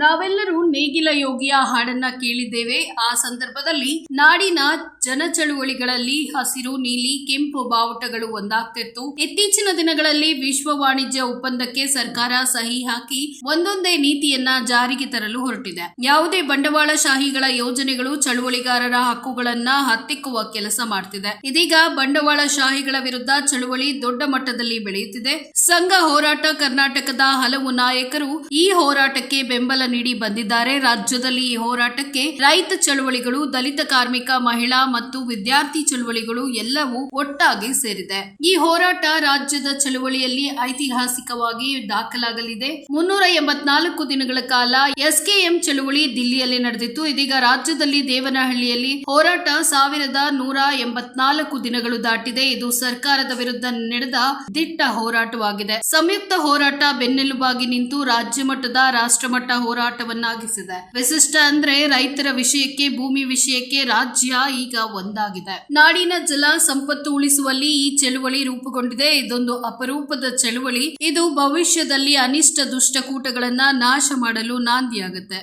ನಾವೆಲ್ಲರೂ ನೇಗಿಲ ಯೋಗಿಯ ಹಾಡನ್ನ ಕೇಳಿದ್ದೇವೆ. ಆ ಸಂದರ್ಭದಲ್ಲಿ ನಾಡಿನ ಜನ ಚಳುವಳಿಗಳಲ್ಲಿ ಹಸಿರು, ನೀಲಿ, ಕೆಂಪು ಬಾವುಟಗಳು ಒಂದಾಗ್ತಿತ್ತು. ಇತ್ತೀಚಿನ ದಿನಗಳಲ್ಲಿ ವಿಶ್ವ ವಾಣಿಜ್ಯ ಒಪ್ಪಂದಕ್ಕೆ ಸರ್ಕಾರ ಸಹಿ ಹಾಕಿ ಒಂದೊಂದೇ ನೀತಿಯನ್ನ ಜಾರಿಗೆ ತರಲು ಹೊರಟಿದೆ. ಯಾವುದೇ ಬಂಡವಾಳಶಾಹಿಗಳ ಯೋಜನೆಗಳು ಚಳುವಳಿಗಾರರ ಹಕ್ಕುಗಳನ್ನ ಹತ್ತಿಕ್ಕುವ ಕೆಲಸ ಮಾಡ್ತಿದೆ. ಇದೀಗ ಬಂಡವಾಳಶಾಹಿಗಳ ವಿರುದ್ಧ ಚಳುವಳಿ ದೊಡ್ಡ ಮಟ್ಟದಲ್ಲಿ ಬೆಳೆಯುತ್ತಿದೆ. ಸಂಘ ಹೋರಾಟ ಕರ್ನಾಟಕದ ಹಲವು ನಾಯಕರು ಈ ಹೋರಾಟಕ್ಕೆ ಬೆಂಬಲ ನೀಡಿ ಬಂದಿದ್ದಾರೆ. ರಾಜ್ಯದಲ್ಲಿ ಈ ಹೋರಾಟಕ್ಕೆ ರೈತ ಚಳುವಳಿಗಳು, ದಲಿತ ಕಾರ್ಮಿಕ, ಮಹಿಳಾ ಮತ್ತು ವಿದ್ಯಾರ್ಥಿ ಚಳುವಳಿಗಳು ಎಲ್ಲವೂ ಒಟ್ಟಾಗಿ ಸೇರಿದೆ. ಈ ಹೋರಾಟ ರಾಜ್ಯದ ಚಳುವಳಿಯಲ್ಲಿ ಐತಿಹಾಸಿಕವಾಗಿ ದಾಖಲಾಗಲಿದೆ. ಮುನ್ನೂರ ಎಂಬತ್ನಾಲ್ಕು ದಿನಗಳ ಕಾಲ ಎಸ್ಕೆಎಂ ಚಳುವಳಿ ದಿಲ್ಲಿಯಲ್ಲಿ ನಡೆದಿತ್ತು. ಇದೀಗ ರಾಜ್ಯದಲ್ಲಿ ದೇವನಹಳ್ಳಿಯಲ್ಲಿ ಹೋರಾಟ ಸಾವಿರದ ನೂರ ಎಂಬತ್ನಾಲ್ಕು ದಿನಗಳು ದಾಟಿದೆ. ಇದು ಸರ್ಕಾರದ ವಿರುದ್ಧ ನಡೆದ ದಿಟ್ಟ ಹೋರಾಟವಾಗಿದೆ. ಸಂಯುಕ್ತ ಹೋರಾಟ ಬೆನ್ನೆಲುಬಾಗಿ ನಿಂತು ರಾಜ್ಯ ಮಟ್ಟದ ರಾಷ್ಟ್ರಮಟ್ಟ ಹೋರಾಟವನ್ನಾಗಿಸಿದೆ. ವಿಶಿಷ್ಟ ಅಂದ್ರೆ ರೈತರ ವಿಷಯಕ್ಕೆ, ಭೂಮಿ ವಿಷಯಕ್ಕೆ ರಾಜ್ಯ ಈಗ ಒಂದಾಗಿದೆ. ನಾಡಿನ ಜಲ ಸಂಪತ್ತು ಉಳಿಸುವಲ್ಲಿ ಈ ಚಳುವಳಿ ರೂಪುಗೊಂಡಿದೆ. ಇದೊಂದು ಅಪರೂಪದ ಚಳುವಳಿ. ಇದು ಭವಿಷ್ಯದಲ್ಲಿ ಅನಿಷ್ಟ ದುಷ್ಟಕೂಟಗಳನ್ನ ನಾಶ ಮಾಡಲು ನಾಂದಿಯಾಗುತ್ತೆ.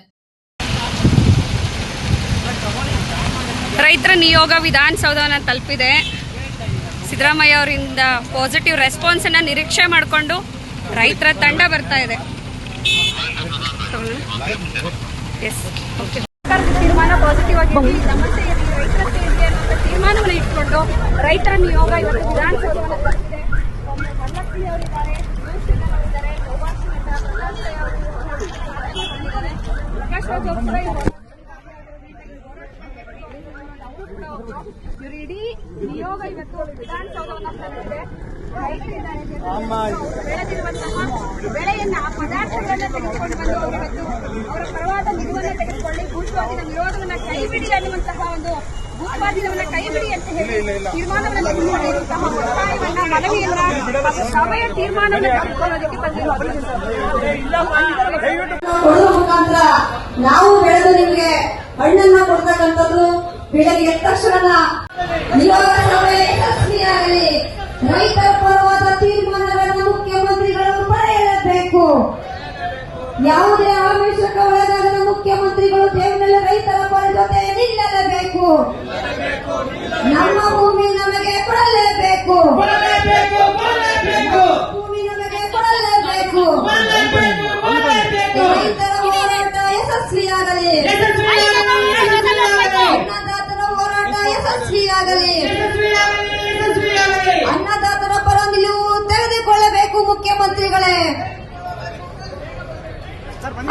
ರೈತರ ನಿಯೋಗ ವಿಧಾನಸೌಧವನ್ನು ತಲುಪಿದೆ. ಸಿದ್ದರಾಮಯ್ಯ ಅವರಿಂದ ಪಾಸಿಟಿವ್ ರೆಸ್ಪಾನ್ಸನ್ನು ನಿರೀಕ್ಷೆ ಮಾಡಿಕೊಂಡು ರೈತರ ತಂಡ ಬರ್ತಾ ಇದೆ. ತೀರ್ಮಾನ ಪಾಸಿಟಿವ್ ಆಗಿ ಸಮಸ್ಯೆ ಏನು? ರೈತರ ಅನ್ನೋ ತೀರ್ಮಾನವನ್ನು ಇಟ್ಕೊಂಡು ರೈತರ ನಿಯೋಗ ಇವತ್ತು ವಿಧಾನಸೌಧವನ್ನು ಬರುತ್ತೆ ವರಲಕ್ಷ್ಮಿ ಅವರಿದ್ದಾರೆ ಪ್ರಕಾಶ್ ಅವರು ಇವ್ರು ಇಡೀ ನಿಯೋಗ ಇವತ್ತು ವಿಧಾನಸೌಧವನ್ನು ತಂದಿದೆ ಬೆಳೆದಿರುವಂತಹ ಬೆಳೆಯನ್ನ ಆ ಪದಾರ್ಥಗಳನ್ನ ತೆಗೆದುಕೊಂಡು ಬಂದು ಅವರು ಇವತ್ತು ಅವರ ಪರವಾದ ನಿಲುವನ್ನು ತೆಗೆದುಕೊಳ್ಳಿ ಭೂಸ್ವಾಧೀನ ವಿರೋಧವನ್ನ ಕೈಬಿಡಿ ಅನ್ನುವಂತಹ ಒಂದು ಭೂಸ್ವಾಧೀನವನ್ನ ಕೈಬಿಡಿ ಅಂತ ಹೇಳಿ ತೀರ್ಮಾನವನ್ನು ತೆಗೆದುಕೊಂಡಿರುವಂತಹ ಒತ್ತಾಯವನ್ನ ಮನವಿಯನ್ನ ಸಭೆಯ ತೀರ್ಮಾನವನ್ನು ತೆಗೆದುಕೊಳ್ಳೋದಕ್ಕೆ ಕೊಡುವ ಮುಖಾಂತರ ನಾವು ಬೆಳೆದು ನಿಮಗೆ ಹಣ್ಣನ್ನ ಕೊಡ್ತಕ್ಕಂಥದ್ದು ಬೆಳಗ್ಗೆ ಎದ್ದ ತಕ್ಷಣ ನಿಯೋಗ ಸಭೆ ಯಾವುದೇ ಆಮಿಷಕ್ಕೆ ಒಳಗಾಗದ ಮುಖ್ಯಮಂತ್ರಿಗಳು ದೇವರಲ್ಲಿ ರೈತರ ಪರ ಜೊತೆ ನಿಲ್ಲಲೇಬೇಕು. ನಮ್ಮ ಭೂಮಿ ನಮಗೆ ಕೊಡಲೇಬೇಕು. ಭೂಮಿ ನಮಗೆ ಕೊಡಲೇಬೇಕು. ರೈತರ ಹೋರಾಟ ಯಶಸ್ವಿಯಾಗಲಿ. ಅನ್ನದಾತರ ಹೋರಾಟ ಯಶಸ್ವಿಯಾಗಲಿ. ಅನ್ನದಾತರ ಪರ ನಿಲುವು ತೆಗೆದುಕೊಳ್ಳಬೇಕು ಮುಖ್ಯಮಂತ್ರಿಗಳೇ.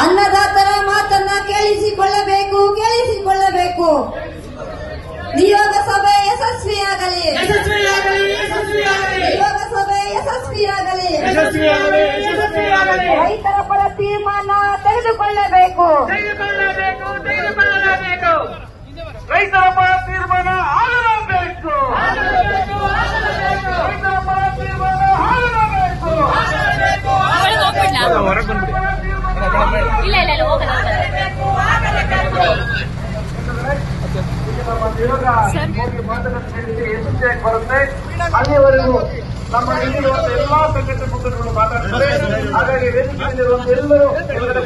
ಅನ್ನದಾತರ ಮಾತನ್ನ ಕೇಳಿಸಿಕೊಳ್ಳಬೇಕು ಕೇಳಿಸಿಕೊಳ್ಳಬೇಕು. ನಿಯೋಗ ಸಭೆ ಯಶಸ್ವಿಯಾಗಲಿ. ನಿಯೋಗ ಸಭೆ ಯಶಸ್ವಿಯಾಗಲಿ. ರೈತರ ಪರ ತೀರ್ಮಾನ ತೆಗೆದುಕೊಳ್ಳಬೇಕು. ತೆಗೆದುಕೊಳ್ಳಬೇಕು ತೆಗೆದುಕೊಳ್ಳಬೇಕು. ರೈತರ ಪರ ತೀರ್ಮಾನ ಹೊರಗೆ ರೈತರ ಪರ ತೀರ್ಮಾನ ಆಗಲೇಬೇಕು ಇಲ್ಲ ಇಲ್ಲ ಇಲ್ಲ ಹೋಗಲ್ಲ ಬರುತ್ತೆ? ಅಲ್ಲಿವರೆಗೂ ನಮ್ಮ ಇಲ್ಲಿರುವಂತ ಎಲ್ಲಾ ಸಂಘಟನೆ ಮುಖಂಡರು ಮಾತಾಡ್ತಾರೆ. ಹಾಗಾಗಿ ವೇದಿಕೆಯಲ್ಲಿರುವಂತ ಎಲ್ಲರೂ ಎಲ್ಲರ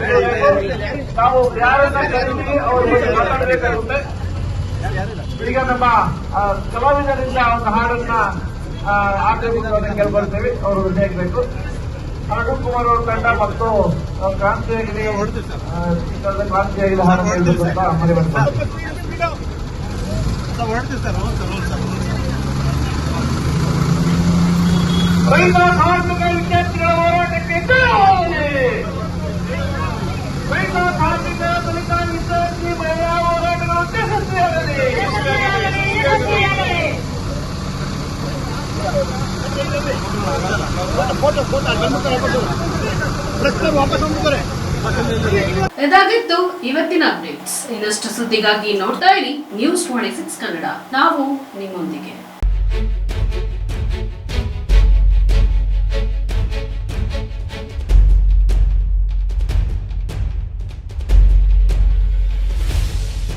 ನಾವು ಯಾರನ್ನ ಕರೀತೀವಿ ಅವ್ರ ಬಗ್ಗೆ ಮಾತಾಡಬೇಕಾಗುತ್ತೆ. ಈಗ ನಮ್ಮ ಆ, ಕಲಾವಿದರಿಂದ ಒಂದು ಹಾಡನ್ನ ಆಕರ್ಷಿಸುವುದನ್ನು ಕೇಳ್ಕೊಳ್ತೇವೆ ಅವರು ವಿಜಯಿಸಬೇಕು ಅರುಣ್ ಕುಮಾರ್ ಅವರ ತಂಡ ಮತ್ತು ಕ್ರಾಂತಿಯಾಗಿದೆ ಕ್ರಾಂತಿಯಾಗಿದೆ ಮನೆ ಬರ್ತಾರೆ ರೈತ ಕಾರ್ಮಿಕ ವಿದ್ಯಾರ್ಥಿಗಳ ಹೋರಾಟಕ್ಕೆ ಜಯವಾಗಲಿ ರೈತ ಕಾರ್ಮಿಕ ದಲಿತ ವಿದ್ಯಾರ್ಥಿ ಮಹಿಳಾ ಹೋರಾಟಗಳು ಯಶಸ್ವಿಯಾಗಲಿ ಇದಾಗಿತ್ತು ಇವತ್ತಿನ ಅಪ್ಡೇಟ್ಸ್. ಇನ್ನಷ್ಟು ಸುದ್ದಿಗಾಗಿ ನೋಡ್ತಾ ಇರಿ. News twenty six Kannada. ನಾವು ನಿಮ್ಮೊಂದಿಗೆ.